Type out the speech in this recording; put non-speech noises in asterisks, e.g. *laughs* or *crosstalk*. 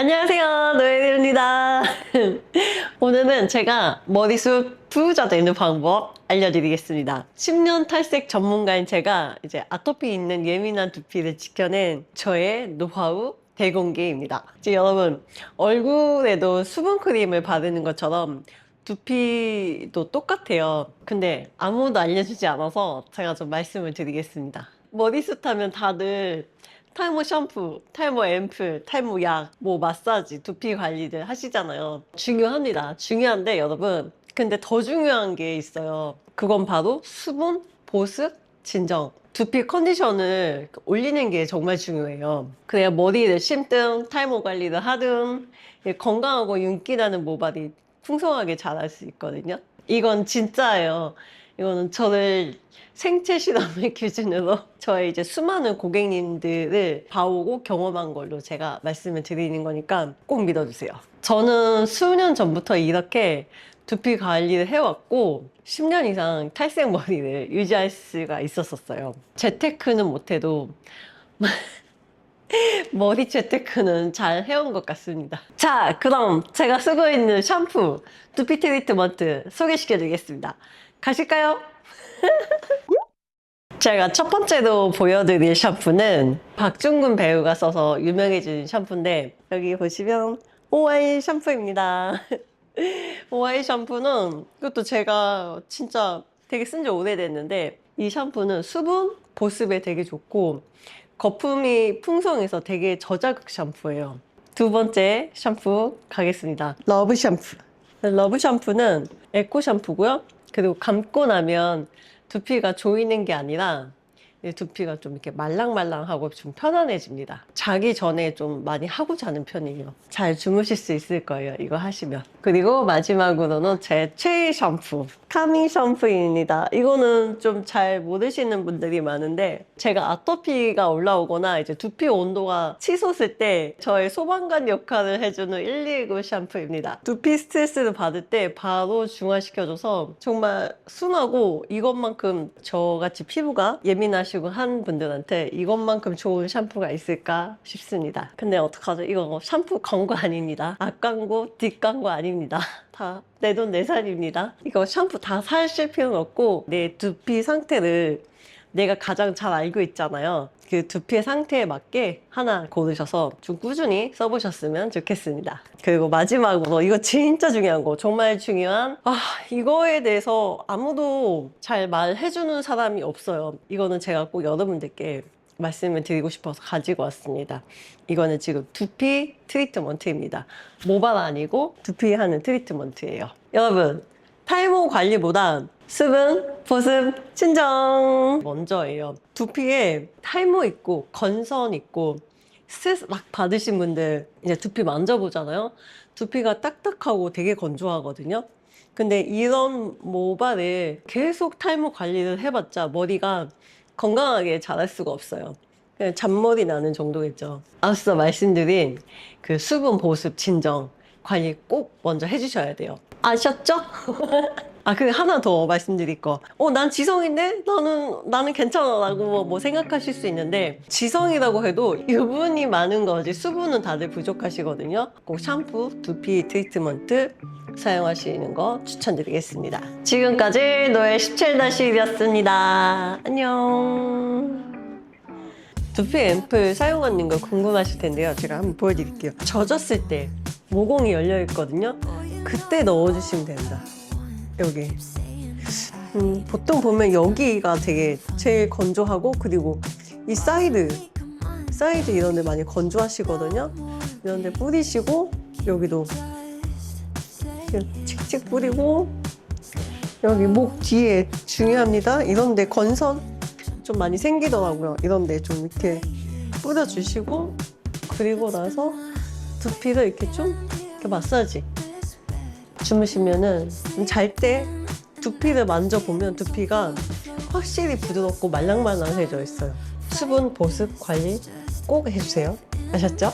안녕하세요, 노예입니다. *laughs* 오늘은 제가 머리숱 부자 되는 방법 알려드리겠습니다. 10년 탈색 전문가인 제가 이제 아토피 있는 예민한 두피를 지켜낸 저의 노하우 대공개입니다. 이제 여러분, 얼굴에도 수분크림을 바르는 것처럼 두피도 똑같아요. 근데 아무도 알려주지 않아서 제가 좀 말씀을 드리겠습니다. 머리숱 하면 다들 탈모 샴푸, 탈모 앰플, 탈모 약, 뭐 마사지, 두피 관리들 하시잖아요. 중요합니다. 중요한데 여러분, 근데 더 중요한 게 있어요. 그건 바로 수분, 보습, 진정. 두피 컨디션을 올리는 게 정말 중요해요. 그래야 머리를 심든 탈모 관리를 하든 건강하고 윤기 나는 모발이 풍성하게 자랄 수 있거든요. 이건 진짜예요. 이거는 저를 생체 실험을 *laughs* 기준으로 저의 이제 수많은 고객님들을 봐오고 경험한 걸로 제가 말씀을 드리는 거니까 꼭 믿어주세요. 저는 수년 전부터 이렇게 두피 관리를 해왔고 10년 이상 탈색 머리를 유지할 수가 있었었어요. 재테크는 못해도 *laughs* 머리 재테크는 잘 해온 것 같습니다. 자, 그럼 제가 쓰고 있는 샴푸, 두피 트리트먼트 소개시켜 드리겠습니다. 가실까요? *laughs* 제가 첫 번째로 보여드릴 샴푸는 박중근 배우가 써서 유명해진 샴푸인데 여기 보시면 오아이 샴푸입니다. *laughs* 오아이 샴푸는 이것도 제가 진짜 되게 쓴 지 오래됐는데 이 샴푸는 수분 보습에 되게 좋고 거품이 풍성해서 되게 저자극 샴푸예요. 두 번째 샴푸 가겠습니다. 러브 샴푸. 러브 샴푸는 에코 샴푸고요. 그리고 감고 나면 두피가 조이는 게 아니라 이 두피가 좀 이렇게 말랑말랑하고 좀 편안해집니다. 자기 전에 좀 많이 하고 자는 편이에요. 잘 주무실 수 있을 거예요. 이거 하시면. 그리고 마지막으로는 제 최애 샴푸. 카밍 샴푸입니다. 이거는 좀 잘 모르시는 분들이 많은데 제가 아토피가 올라오거나 이제 두피 온도가 치솟을 때 저의 소방관 역할을 해주는 119 샴푸입니다. 두피 스트레스를 받을 때 바로 중화시켜줘서 정말 순하고 이것만큼 저같이 피부가 예민하 시고 한 분들한테 이것만큼 좋은 샴푸가 있을까 싶습니다. 근데 어떡하죠? 이거 샴푸 광고 아닙니다. 앞광고, 뒷광고 아닙니다. *laughs* 다 내 돈 내산입니다. 이거 샴푸 다 사실 필요는 없고 내 두피 상태를 내가 가장 잘 알고 있잖아요. 그 두피의 상태에 맞게 하나 고르셔서 좀 꾸준히 써보셨으면 좋겠습니다. 그리고 마지막으로 이거 진짜 중요한 거, 정말 중요한 아 이거에 대해서 아무도 잘 말해주는 사람이 없어요. 이거는 제가 꼭 여러분들께 말씀을 드리고 싶어서 가지고 왔습니다. 이거는 지금 두피 트리트먼트입니다. 모발 아니고 두피 하는 트리트먼트예요. 여러분, 탈모 관리보다 수분, 보습, 진정 먼저예요. 두피에 탈모 있고 건선 있고 스트레스 막 받으신 분들 이제 두피 만져보잖아요. 두피가 딱딱하고 되게 건조하거든요. 근데 이런 모발을 계속 탈모 관리를 해봤자 머리가 건강하게 자랄 수가 없어요. 그냥 잔머리 나는 정도겠죠. 앞서 말씀드린 그 수분 보습 진정 관리 꼭 먼저 해주셔야 돼요. 아셨죠? *laughs* 아, 그리고 하나 더 말씀드릴 거. 어, 난 지성인데? 나는, 나는 괜찮아. 라고 뭐, 뭐 생각하실 수 있는데, 지성이라고 해도 유분이 많은 거지, 수분은 다들 부족하시거든요. 꼭 샴푸, 두피 트리트먼트 사용하시는 거 추천드리겠습니다. 지금까지 노예 17-1이었습니다. 안녕. 두피 앰플 사용하는 거 궁금하실 텐데요. 제가 한번 보여드릴게요. 젖었을 때 모공이 열려 있거든요. 그때 넣어주시면 됩니다. 여기. 음, 보통 보면 여기가 되게 제일 건조하고 그리고 이 사이드 사이드 이런 데 많이 건조하시거든요. 이런 데 뿌리시고 여기도 칙칙 뿌리고 여기 목 뒤에 중요합니다. 이런 데 건선 좀 많이 생기더라고요. 이런 데 좀 이렇게 뿌려주시고 그리고 나서 두피를 이렇게 좀 이렇게 마사지 주무시면은 잘 때 두피를 만져보면 두피가 확실히 부드럽고 말랑말랑해져 있어요. 수분 보습 관리 꼭 해주세요. 아셨죠?